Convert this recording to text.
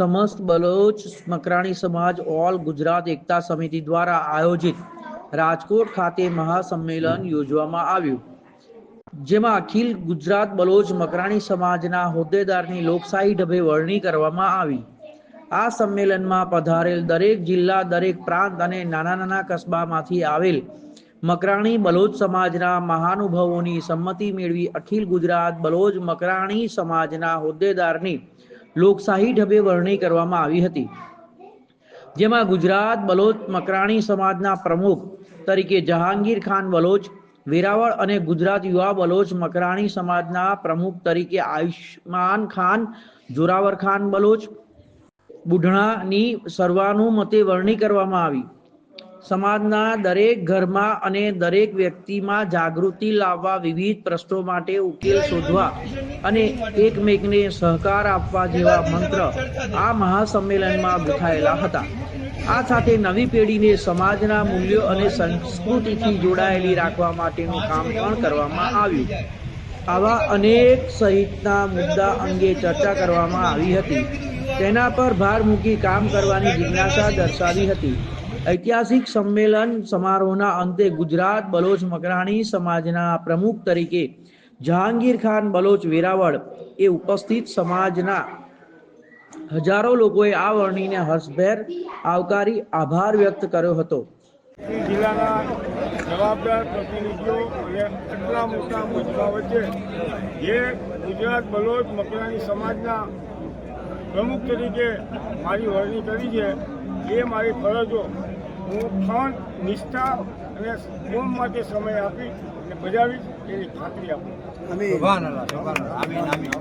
સમસ્ત બલોચ મકરાણી સમાજ ઓલ ગુજરાત એકતા સમિતિ દ્વારા આયોજિત રાજકોટ ખાતે મહાસંમેલન યોજવામાં આવ્યું. જેમાં અખિલ ગુજરાત બલોચ મકરાણી સમાજના હોદ્દેદારની લોકશાહી ઢબે વરણી કરવામાં આવી. આ સંમેલનમાં પધારેલ દરેક જિલ્લા, દરેક પ્રાંત અને નાના નાના કસ્બામાંથી આવેલ મકરાણી બલોચ સમાજના મહાનુભાવોની સંમતિ મેળવી અખિલ ગુજરાત બલોચ મકરાણી સમાજના હોદ્દેદારની લોકશાહી ઢબે વરણી કરવામાં આવી હતી. જેમાં ગુજરાત બલોચ મકરાણી સમાજના પ્રમુખ તરીકે જહાંગીર ખાન બલોચ, વેરાવળ અને ગુજરાત યુવા બલોચ મકરાણી સમાજના પ્રમુખ તરીકે આયુષ્માન ખાન, જોરાવર ખાન બલોચ, બુઢણાની સર્વાનુમતે વરણી કરવામાં આવી. સમાજના દરેક ઘરમાં અને દરેક વ્યક્તિમાં જાગૃતિ લાવવા વિવિધ પ્રશ્નો માટે ઉકેલ શોધવા અને એકમેકને સહકાર આપવા જેવા મંત્ર આ મહાસંમેલનમાં ગૂંથાયેલા હતા. આ સાથે નવી પેઢીને સમાજના મૂલ્યો અને સંસ્કૃતિથી જોડાયેલી રાખવા માટેનું કામ પણ કરવામાં આવ્યું. આવા અનેક સહિતના મુદ્દા અંગે ચર્ચા કરવામાં આવી હતી. તેના પર ભાર મૂકી કામ કરવાની જિજ્ઞાસા દર્શાવી હતી. ઐતિહાસિક સંમેલન સમારોહના અંતે ગુજરાત બલોચ મકરાણી સમાજના પ્રમુખ તરીકે જહાંગીર ખાન બલોચ વેરાવળ એ ઉપસ્થિત સમાજના હજારો લોકોએ આ વર્ણીને હર્ષભેર આવકારી આભાર વ્યક્ત કર્યો હતો. જિલ્લાના જવાબદાર પ્રતિનિધિઓ અને આટલા મોટા મુદ્દા વચ્ચે જે ગુજરાત બલોચ મકરાણી સમાજના પ્રમુખ તરીકે મારી વરણી કરી છે, એ મારી ફરજો હું ખંડ નિષ્ઠા અને કોમ માટે સમય આપી અને બજાવીશ એની ખાતરી આપું. આમીન આમીન